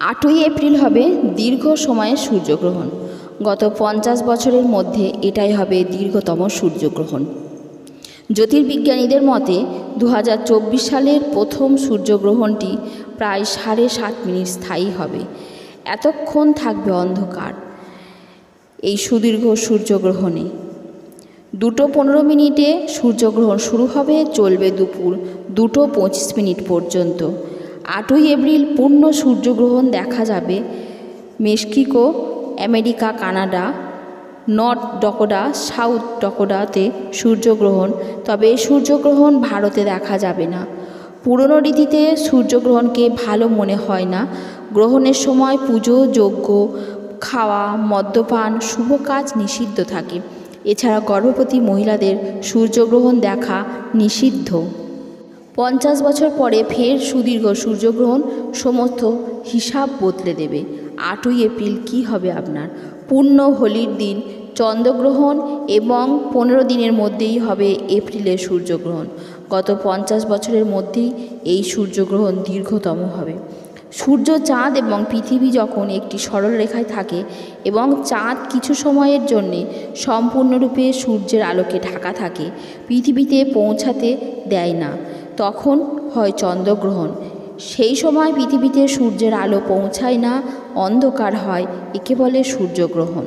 আটই এপ্রিল হবে দীর্ঘ সময়ের সূর্যগ্রহণ। গত পঞ্চাশ বছরের মধ্যে এটাই হবে দীর্ঘতম সূর্যগ্রহণ। জ্যোতির্বিজ্ঞানীদের মতে দু হাজার চব্বিশ সালের প্রথম সূর্যগ্রহণটি প্রায় সাড়ে সাত মিনিট স্থায়ী হবে। এতক্ষণ থাকবে অন্ধকার এই সুদীর্ঘ সূর্যগ্রহণে। দুটো পনেরো মিনিটে সূর্যগ্রহণ শুরু হবে, চলবে দুপুর দুটো পঁচিশ মিনিট পর্যন্ত। আটই এপ্রিল পূর্ণ সূর্যগ্রহণ দেখা যাবে Mexico, America, Canada, North Dakota South ডকোডাতে সূর্যগ্রহণ। তবে সূর্যগ্রহণ ভারতে দেখা যাবে না। পুরনো রীতিতে সূর্যগ্রহণকে ভালো মনে হয় না। গ্রহণের সময় পুজো, যজ্ঞ, খাওয়া, মদ্যপান, শুভ কাজ নিষিদ্ধ থাকে। এছাড়া গর্ভবতী মহিলাদের সূর্যগ্রহণ দেখা নিষিদ্ধ। পঞ্চাশ বছর পরে ফের সুদীর্ঘ সূর্যগ্রহণ সমস্ত হিসাব বদলে দেবে। আটই এপ্রিল কি হবে আপনার? পূর্ণ হোলির দিন, চন্দ্রগ্রহণ এবং পনেরো দিনের মধ্যেই হবে এপ্রিলের সূর্যগ্রহণ। গত পঞ্চাশ বছরের মধ্যেই এই সূর্যগ্রহণ দীর্ঘতম হবে। সূর্য চাঁদ এবং পৃথিবী যখন একটি সরল রেখায় থাকে এবং চাঁদ কিছু সময়ের জন্যে সম্পূর্ণরূপে সূর্যের আলোকে ঢাকা থাকে, পৃথিবীতে পৌঁছাতে দেয় না। তখন হয় চন্দ্রগ্রহণ। সেই সময় পৃথিবীতে সূর্যের আলো পৌঁছায় না, অন্ধকার হয়, একে বলে সূর্যগ্রহণ।